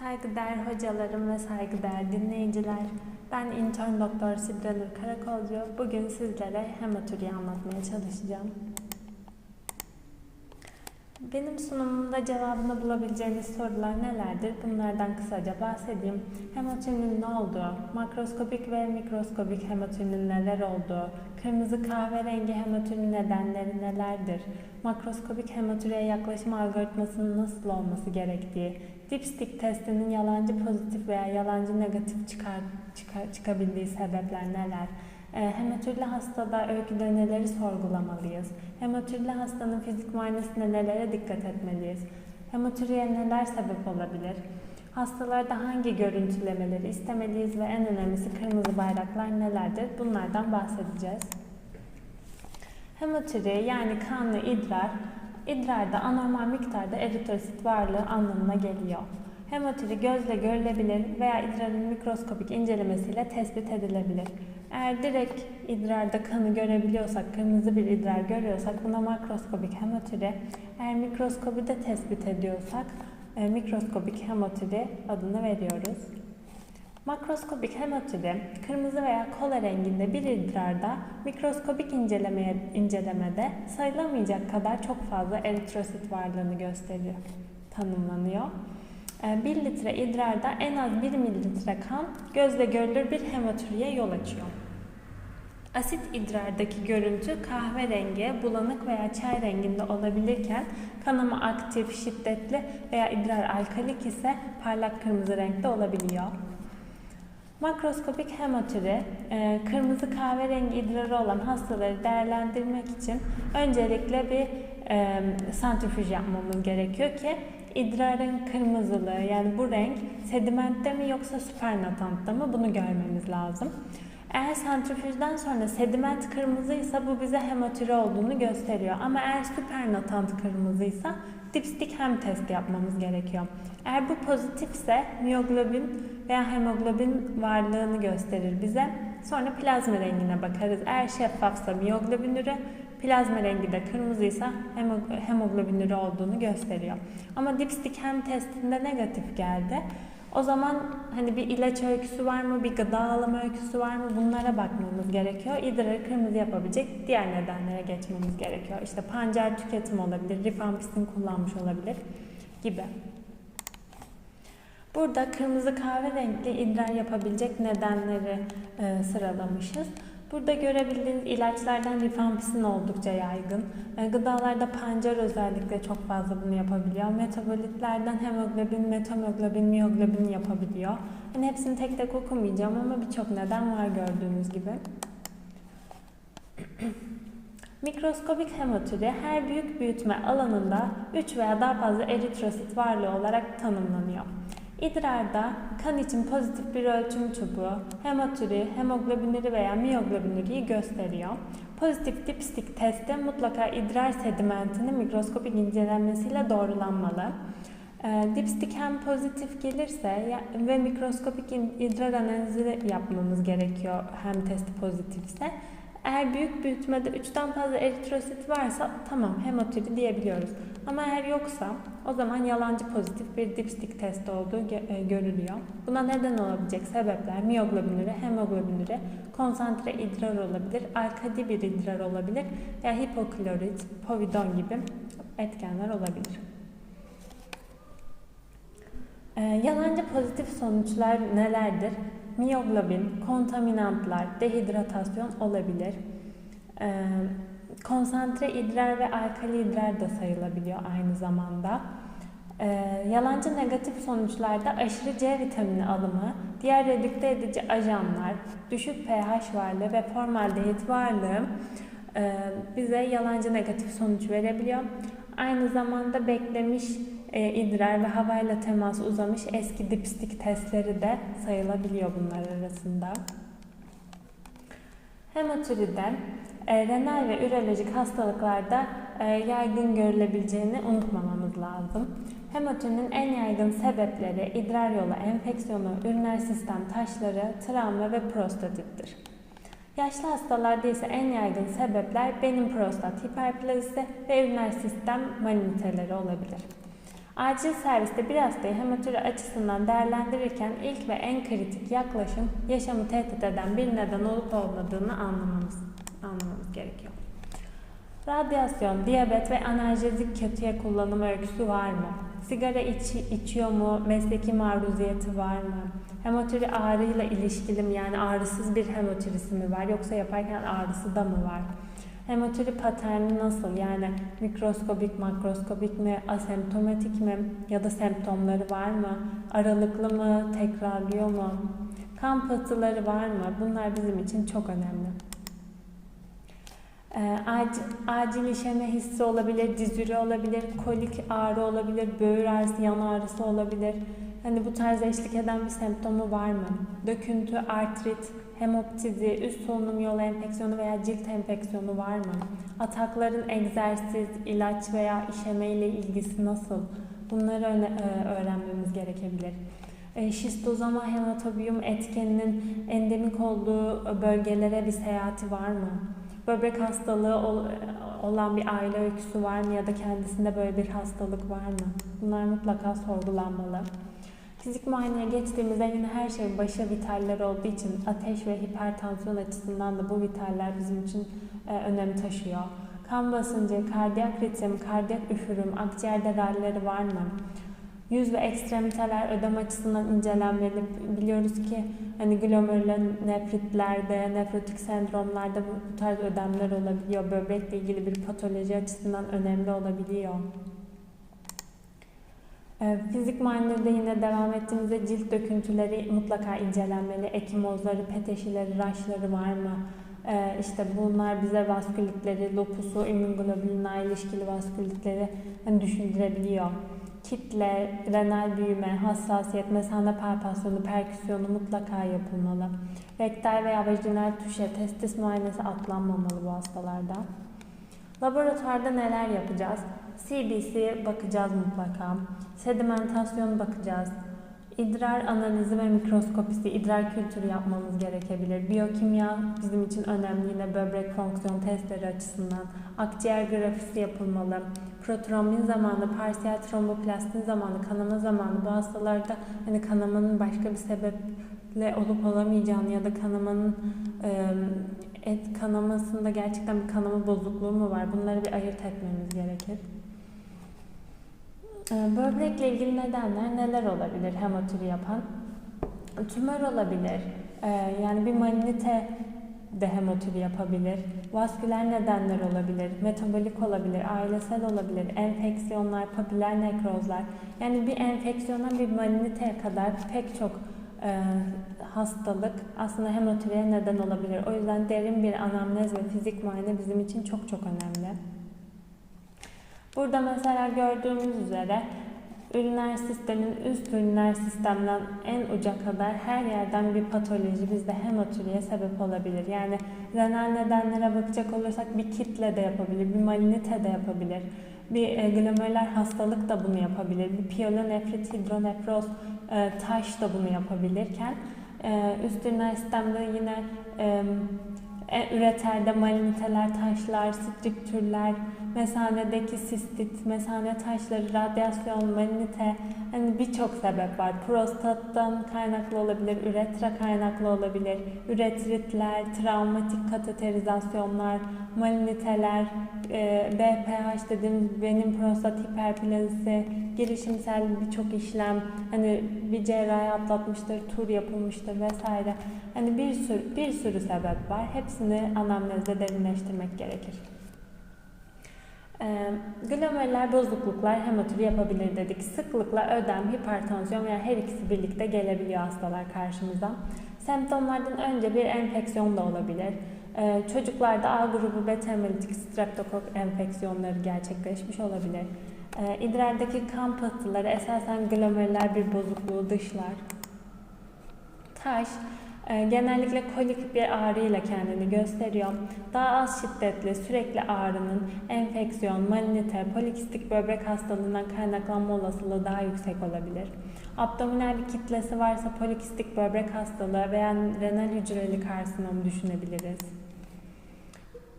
Saygıdeğer hocalarım ve saygıdeğer dinleyiciler. Ben intern doktor Sidranur Karakolcu. Bugün sizlere hematuriyi anlatmaya çalışacağım. Benim sunumumda cevabını bulabileceğiniz sorular nelerdir? Bunlardan kısaca bahsedeyim. Hematürinin ne olduğu, makroskopik ve mikroskopik hematürinin neler olduğu, kırmızı kahverengi hematürinin nedenleri nelerdir, makroskopik hematüriye yaklaşım algoritmasının nasıl olması gerektiği, dipstick testinin yalancı pozitif veya yalancı negatif çıkar, çıkar, çıkabildiği sebepler neler, e, Hematürlü hastada öyküde neleri sorgulamalıyız? Hematürlü hastanın fizik muayenesinde nelere dikkat etmeliyiz? Hematürüye neler sebep olabilir? Hastalarda hangi görüntülemeleri istemeliyiz ve en önemlisi kırmızı bayraklar nelerdir? Bunlardan bahsedeceğiz. Hematüri yani kanlı idrar, idrarda anormal miktarda eritrosit varlığı anlamına geliyor. Hematüri gözle görülebilir veya idrarın mikroskopik incelemesiyle tespit edilebilir. Eğer direkt idrarda kanı görebiliyorsak, kırmızı bir idrar görüyorsak buna makroskopik hematüri, eğer mikroskopide tespit ediyorsak e, mikroskopik hematüri adını veriyoruz. Makroskopik hematüri, kırmızı veya kola renginde bir idrarda mikroskopik incelemeye, incelemede sayılamayacak kadar çok fazla eritrosit varlığını gösteriyor, tanımlanıyor. 1 ee, litre idrarda en az 1 mililitre kan gözle görülür bir hematuriye yol açıyor. Asit idrardaki görüntü kahverengi, bulanık veya çay renginde olabilirken kanama aktif, şiddetli veya idrar alkalik ise parlak kırmızı renkte olabiliyor. Makroskopik hematuri, e, kırmızı kahverengi idrarı olan hastaları değerlendirmek için öncelikle bir e, santrifüj yapmamız gerekiyor ki idrarın kırmızılığı yani bu renk sedimentte mi yoksa süpernatantta mı bunu görmemiz lazım. Eğer santrifüjden sonra sediment kırmızıysa bu bize hematüri olduğunu gösteriyor. Ama eğer süpernatant kırmızıysa dipstick hem test yapmamız gerekiyor. Eğer bu pozitifse miyoglobin veya hemoglobin varlığını gösterir bize. Sonra plazma rengine bakarız. Eğer şeffafsa miyoglobin ürü, plazma rengi de kırmızıysa hemoglobin ürü olduğunu gösteriyor. Ama dipstick hem testinde negatif geldi. O zaman hani bir ilaç öyküsü var mı, bir gıda alımı öyküsü var mı bunlara bakmamız gerekiyor. İdrarı kırmızı yapabilecek diğer nedenlere geçmemiz gerekiyor. İşte pancar tüketim olabilir, rifampisin kullanmış olabilir gibi. Burada kırmızı kahve renkli idrar yapabilecek nedenleri e, sıralamışız. Burada görebildiğiniz ilaçlardan rifampisin oldukça yaygın. E, gıdalarda pancar özellikle çok fazla bunu yapabiliyor. Metabolitlerden hemoglobin, metamoglobin, miyoglobin yapabiliyor. Yani hepsini tek tek okumayacağım ama birçok neden var gördüğünüz gibi. Mikroskobik hematuri her büyük büyütme alanında 3 veya daha fazla eritrosit varlığı olarak tanımlanıyor. İdrarda kan için pozitif bir ölçüm çubuğu hematuri, hemoglobinleri veya miyoglobinleri gösteriyor. Pozitif dipstick testte mutlaka idrar sedimentinin mikroskopik incelenmesiyle doğrulanmalı. E, dipstick hem pozitif gelirse ve mikroskopik idrar analizi yapmamız gerekiyor hem testi pozitifse eğer büyük büyütmede 3'ten fazla eritrosit varsa tamam hematuri diyebiliyoruz. Ama eğer yoksa o zaman yalancı pozitif bir dipstick test olduğu e, görülüyor. Buna neden olabilecek sebepler miyoglobinüre, hemoglobinüre, konsantre idrar olabilir, alkali bir idrar olabilir ya hipoklorit, povidon gibi etkenler olabilir. Ee, yalancı pozitif sonuçlar nelerdir? miyoglobin, kontaminantlar, dehidratasyon olabilir. Ee, konsantre idrar ve alkali idrar da sayılabiliyor aynı zamanda. Ee, yalancı negatif sonuçlarda aşırı C vitamini alımı, diğer redükte edici ajanlar, düşük pH varlığı ve formaldehit varlığı e, bize yalancı negatif sonuç verebiliyor. Aynı zamanda beklemiş e, idrar ve havayla temas uzamış eski dipstik testleri de sayılabiliyor bunlar arasında. Hematüride renal ve ürolojik hastalıklarda e, yaygın görülebileceğini unutmamamız lazım. Hematürinin en yaygın sebepleri idrar yolu enfeksiyonu, üriner sistem taşları, travma ve prostatittir. Yaşlı hastalarda ise en yaygın sebepler benim prostat hiperplazisi ve üriner sistem maliniteleri olabilir. Acil serviste bir hastayı hematuri açısından değerlendirirken ilk ve en kritik yaklaşım yaşamı tehdit eden bir neden olup olmadığını anlamamız, anlamamız gerekiyor. Radyasyon, diyabet ve analjezik kötüye kullanım öyküsü var mı? Sigara iç, içiyor mu? Mesleki maruziyeti var mı? Hematuri ağrıyla ilişkili mi? Yani ağrısız bir hematürisi mi var? Yoksa yaparken ağrısı da mı var? Hematuri paterni nasıl? Yani mikroskobik, makroskobik mi? Asemptomatik mi? Ya da semptomları var mı? Aralıklı mı? Tekrarlıyor mu? Kan pıhtıları var mı? Bunlar bizim için çok önemli. E, acil, acil işeme hissi olabilir, dizüre olabilir, kolik ağrı olabilir, böğür ağrısı, yan ağrısı olabilir. Hani bu tarz eşlik eden bir semptomu var mı? Döküntü, artrit, hemoptizi, üst solunum yolu enfeksiyonu veya cilt enfeksiyonu var mı? Atakların egzersiz, ilaç veya işeme ile ilgisi nasıl? Bunları e, öğrenmemiz gerekebilir. E, şistozoma hematobiyum etkeninin endemik olduğu bölgelere bir seyahati var mı? Böbrek hastalığı olan bir aile öyküsü var mı ya da kendisinde böyle bir hastalık var mı? Bunlar mutlaka sorgulanmalı. Fizik muayeneye geçtiğimizde yine her şey başa vitaller olduğu için ateş ve hipertansiyon açısından da bu vitaller bizim için e, önem taşıyor. Kan basıncı, kardiyak ritim, kardiyak üfürüm, akciğerde ralleri var mı? Yüz ve ekstremiteler ödem açısından incelenmeli. Biliyoruz ki hani glomerüler nefritlerde, nefrotik sendromlarda bu tarz ödemler olabiliyor. Böbrekle ilgili bir patoloji açısından önemli olabiliyor. Ee, fizik muayenede yine devam ettiğimizde cilt döküntüleri mutlaka incelenmeli. Ekimozları, peteşileri, raşları var mı? Ee, işte bunlar bize vaskülitleri, lopusu, immünoglobulina ilişkili vaskülitleri hani düşündürebiliyor kitle, renal büyüme, hassasiyet, mesane palpasyonu, perküsyonu mutlaka yapılmalı. Rektal veya vajinal tuşe, testis muayenesi atlanmamalı bu hastalarda. Laboratuvarda neler yapacağız? CBC bakacağız mutlaka. Sedimentasyon bakacağız. İdrar analizi ve mikroskopisi, idrar kültürü yapmamız gerekebilir. Biyokimya bizim için önemli yine böbrek fonksiyon testleri açısından. Akciğer grafisi yapılmalı. Protrombin zamanı, parsiyel tromboplastin zamanı, kanama zamanı bu hastalarda hani kanamanın başka bir sebeple olup olamayacağını ya da kanamanın et kanamasında gerçekten bir kanama bozukluğu mu var? Bunları bir ayırt etmemiz gerekir. Böbrekle ilgili nedenler neler olabilir hematuri yapan? Tümör olabilir. Yani bir malignite de hematuri yapabilir. Vasküler nedenler olabilir, metabolik olabilir, ailesel olabilir, enfeksiyonlar, papiller nekrozlar. Yani bir enfeksiyondan bir maligniteye kadar pek çok e, hastalık aslında hematuriye neden olabilir. O yüzden derin bir anamnez ve fizik muayene bizim için çok çok önemli. Burada mesela gördüğümüz üzere üriner sistemin üst üriner sistemden en uca kadar her yerden bir patoloji bizde hematuriye sebep olabilir. Yani renal nedenlere bakacak olursak bir kitle de yapabilir, bir malinite de yapabilir. Bir e, glomerular hastalık da bunu yapabilir. Bir piyelonefrit, hidronefroz, e, taş da bunu yapabilirken e, üst üriner sistemde yine e, üreterde maliniteler, taşlar, strüktürler, mesanedeki sistit, mesane taşları, radyasyon, malinite, hani birçok sebep var. Prostattan kaynaklı olabilir, üretra kaynaklı olabilir, üretritler, travmatik kateterizasyonlar, maliniteler, e, BPH dediğimiz benim prostat hiperplazisi, girişimsel birçok işlem, hani bir cerrahi atlatmıştır, tur yapılmıştır vesaire. Hani bir sürü bir sürü sebep var. Hepsini anamnezde derinleştirmek gerekir. E, glomerüler bozukluklar hematuri yapabilir dedik. Sıklıkla ödem, hipertansiyon veya her ikisi birlikte gelebiliyor hastalar karşımıza. Semptomlardan önce bir enfeksiyon da olabilir. Ee, çocuklarda A grubu beta hemolitik streptokok enfeksiyonları gerçekleşmiş olabilir. Ee, idrardaki kan pıhtıları esasen glomerüler bir bozukluğu dışlar. Taş, genellikle kolik bir ağrıyla kendini gösteriyor. Daha az şiddetli, sürekli ağrının enfeksiyon, malinite, polikistik böbrek hastalığından kaynaklanma olasılığı daha yüksek olabilir. Abdominal bir kitlesi varsa polikistik böbrek hastalığı veya renal hücreli karsinom düşünebiliriz.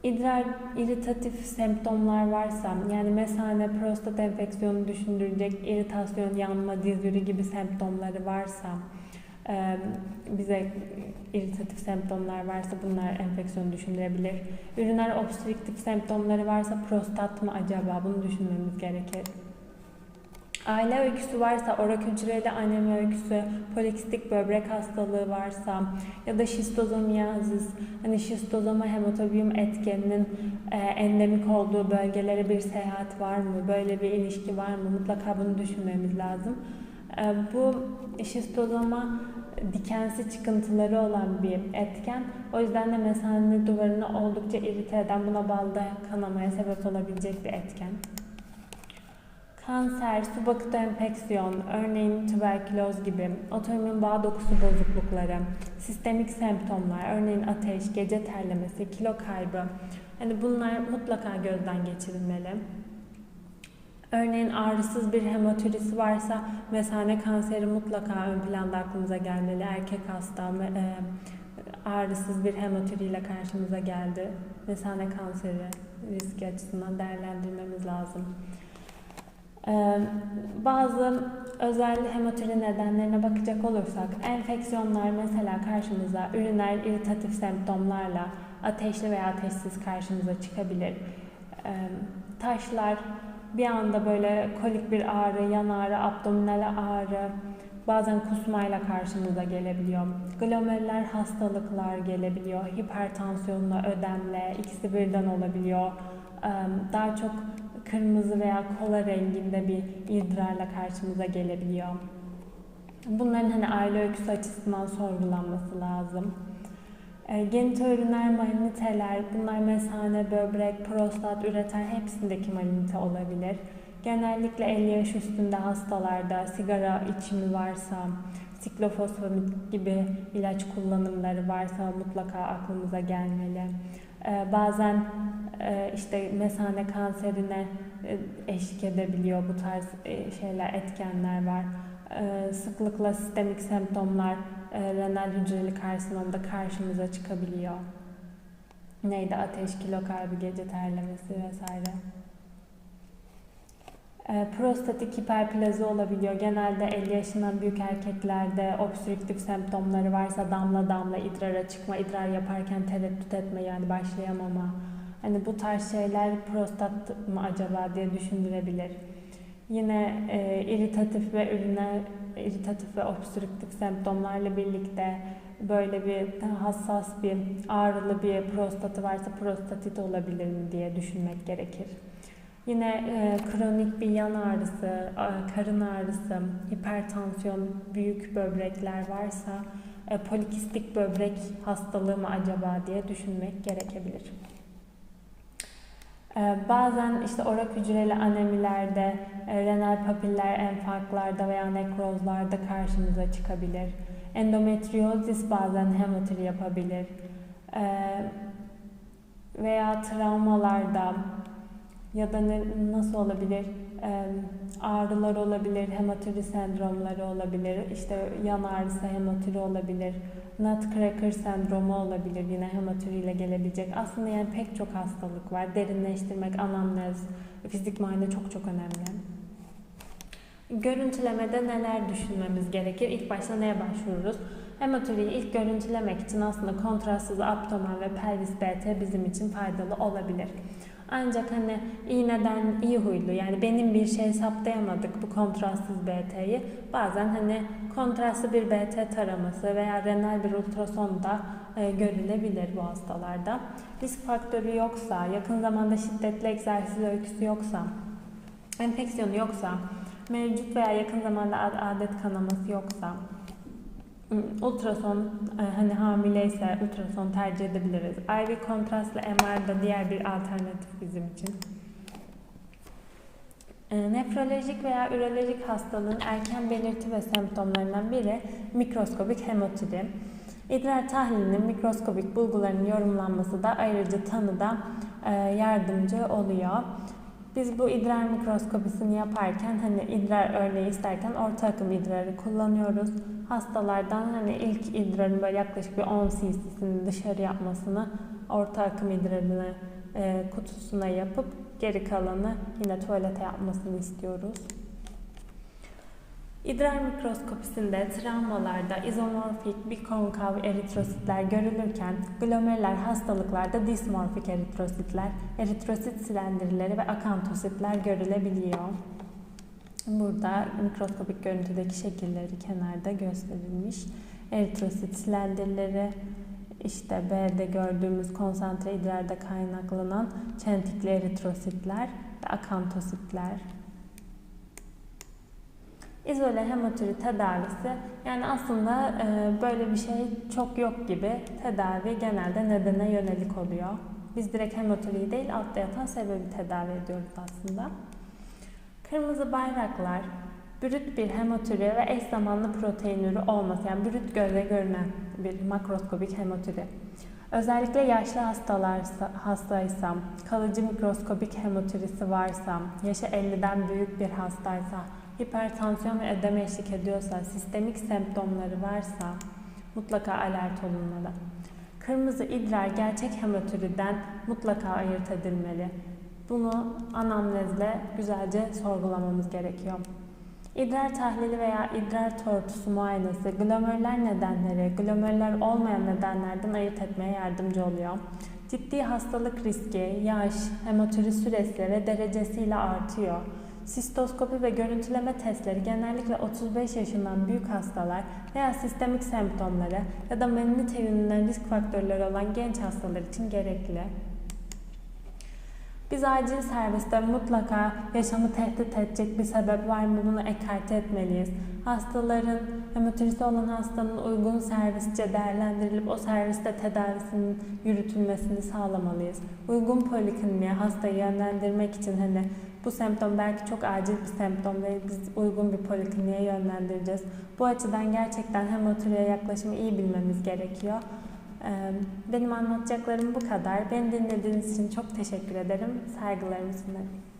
İdrar iritatif semptomlar varsa yani mesane prostat enfeksiyonu düşündürecek iritasyon, yanma, dizleri gibi semptomları varsa bize iritatif semptomlar varsa bunlar enfeksiyon düşündürebilir. Üriner obstrüktif semptomları varsa prostat mı acaba bunu düşünmemiz gerekir. Aile öyküsü varsa, orokücreli anemi öyküsü, polikistik böbrek hastalığı varsa ya da şistozomiyazis, hani şistozoma hematobium etkeninin e, endemik olduğu bölgelere bir seyahat var mı? Böyle bir ilişki var mı? Mutlaka bunu düşünmemiz lazım. E, bu şistozoma dikensi çıkıntıları olan bir etken. O yüzden de mesane duvarını oldukça irite eden, buna bağlı da kanamaya sebep olabilecek bir etken. Kanser, subakut enfeksiyon, örneğin tüberküloz gibi, otoimmün bağ dokusu bozuklukları, sistemik semptomlar, örneğin ateş, gece terlemesi, kilo kaybı, hani bunlar mutlaka gözden geçirilmeli. Örneğin ağrısız bir hematürisi varsa mesane kanseri mutlaka ön planda aklımıza gelmeli. Erkek hasta e, ağrısız bir hematüriyle karşımıza geldi. Mesane kanseri riski açısından değerlendirmemiz lazım. Ee, bazı özel hematuri nedenlerine bakacak olursak enfeksiyonlar mesela karşımıza üriner iritatif semptomlarla ateşli veya ateşsiz karşımıza çıkabilir. Ee, taşlar bir anda böyle kolik bir ağrı, yan ağrı, abdominal ağrı, bazen kusmayla karşımıza gelebiliyor. Glomerular hastalıklar gelebiliyor. Hipertansiyonla, ödemle ikisi birden olabiliyor. Daha çok kırmızı veya kola renginde bir idrarla karşımıza gelebiliyor. Bunların hani aile öyküsü açısından sorgulanması lazım. E, genitoüriner maliniteler, bunlar mesane, böbrek, prostat, üreter hepsindeki malinite olabilir. Genellikle 50 yaş üstünde hastalarda sigara içimi varsa, siklofosfamid gibi ilaç kullanımları varsa mutlaka aklımıza gelmeli. Ee, bazen e, işte mesane kanserine e, eşlik edebiliyor bu tarz e, şeyler, etkenler var. Ee, sıklıkla sistemik semptomlar, renal hücreli karsinomda karşımıza çıkabiliyor. Neydi? Ateş, kilo kaybı, gece terlemesi vesaire. Ee, prostatik hiperplazi olabiliyor. Genelde 50 yaşından büyük erkeklerde obstrüktif semptomları varsa damla damla idrara çıkma, idrar yaparken tereddüt etme yani başlayamama. Hani bu tarz şeyler prostat mı acaba diye düşündürebilir. Yine e, iritatif ve üriner iritatif ve obstrüktif semptomlarla birlikte böyle bir hassas bir ağrılı bir prostatı varsa prostatit olabilir mi diye düşünmek gerekir. Yine e, kronik bir yan ağrısı, karın ağrısı, hipertansiyon, büyük böbrekler varsa e, polikistik böbrek hastalığı mı acaba diye düşünmek gerekebilir. E, bazen işte orak hücreli anemilerde, e, renal papiller enfarklarda veya nekrozlarda karşımıza çıkabilir. Endometriozis bazen hematuri yapabilir. E, veya travmalarda, ya da ne, nasıl olabilir? Ee, ağrılar olabilir, hematuri sendromları olabilir, işte yan ağrısı hematuri olabilir, nutcracker sendromu olabilir yine hematuri ile gelebilecek. Aslında yani pek çok hastalık var. Derinleştirmek, anamnez, fizik muayene çok çok önemli. Görüntülemede neler düşünmemiz gerekir? İlk başta neye başvururuz? Hematuriyi ilk görüntülemek için aslında kontrastsız abdomen ve pelvis BT bizim için faydalı olabilir. Ancak hani iğneden iyi huylu yani benim bir şey saptayamadık bu kontrastsız BT'yi. Bazen hani kontrastlı bir BT taraması veya renal bir ultrason da e, görülebilir bu hastalarda. Risk faktörü yoksa, yakın zamanda şiddetli egzersiz öyküsü yoksa, enfeksiyonu yoksa, mevcut veya yakın zamanda adet kanaması yoksa, ultrason e, hani hamileyse ultrason tercih edebiliriz. IV kontrastlı MR da diğer bir alternatif bizim için. E, nefrolojik veya ürolojik hastalığın erken belirti ve semptomlarından biri mikroskobik hemoturi. İdrar tahlilinin mikroskobik bulguların yorumlanması da ayrıca tanıda e, yardımcı oluyor. Biz bu idrar mikroskopisini yaparken hani idrar örneği isterken orta akım idrarı kullanıyoruz. Hastalardan hani ilk idrarın böyle yaklaşık bir 10 cc'sini dışarı yapmasını orta akım idrarını e, kutusuna yapıp geri kalanı yine tuvalete yapmasını istiyoruz. İdrar mikroskopisinde travmalarda izomorfik bikonkav eritrositler görülürken glomerular hastalıklarda dismorfik eritrositler, eritrosit silendirleri ve akantositler görülebiliyor. Burada mikroskopik görüntüdeki şekilleri kenarda gösterilmiş. Eritrosit silendirleri, işte B'de gördüğümüz konsantre idrarda kaynaklanan çentikli eritrositler ve akantositler. İzole hematuri tedavisi yani aslında e, böyle bir şey çok yok gibi tedavi genelde nedene yönelik oluyor. Biz direkt hematuriyi değil altta yatan sebebi tedavi ediyoruz aslında. Kırmızı bayraklar brüt bir hematuri ve eş zamanlı protein ürü olması yani brüt göze görünen bir makroskopik hematuri. Özellikle yaşlı hastalar hastaysam, kalıcı mikroskopik hematürisi varsa, yaşı 50'den büyük bir hastaysa, hipertansiyon ve ödeme eşlik ediyorsa, sistemik semptomları varsa mutlaka alert olunmalı. Kırmızı idrar gerçek hematüriden mutlaka ayırt edilmeli. Bunu anamnezle güzelce sorgulamamız gerekiyor. İdrar tahlili veya idrar tortusu muayenesi glomerüler nedenleri, glomerüler olmayan nedenlerden ayırt etmeye yardımcı oluyor. Ciddi hastalık riski, yaş, hematuri süresi ve derecesiyle artıyor. Sistoskopi ve görüntüleme testleri genellikle 35 yaşından büyük hastalar veya sistemik semptomları ya da yönünden risk faktörleri olan genç hastalar için gerekli. Biz acil serviste mutlaka yaşamı tehdit edecek bir sebep var mı bunu ekarte etmeliyiz. Hastaların, hematürisi olan hastanın uygun servisçe değerlendirilip o serviste tedavisinin yürütülmesini sağlamalıyız. Uygun polikliniğe hastayı yönlendirmek için hani bu semptom belki çok acil bir semptom değil. Biz uygun bir polikliniğe yönlendireceğiz. Bu açıdan gerçekten hematuriye yaklaşımı iyi bilmemiz gerekiyor. Benim anlatacaklarım bu kadar. Beni dinlediğiniz için çok teşekkür ederim. Saygılarımı sunarım.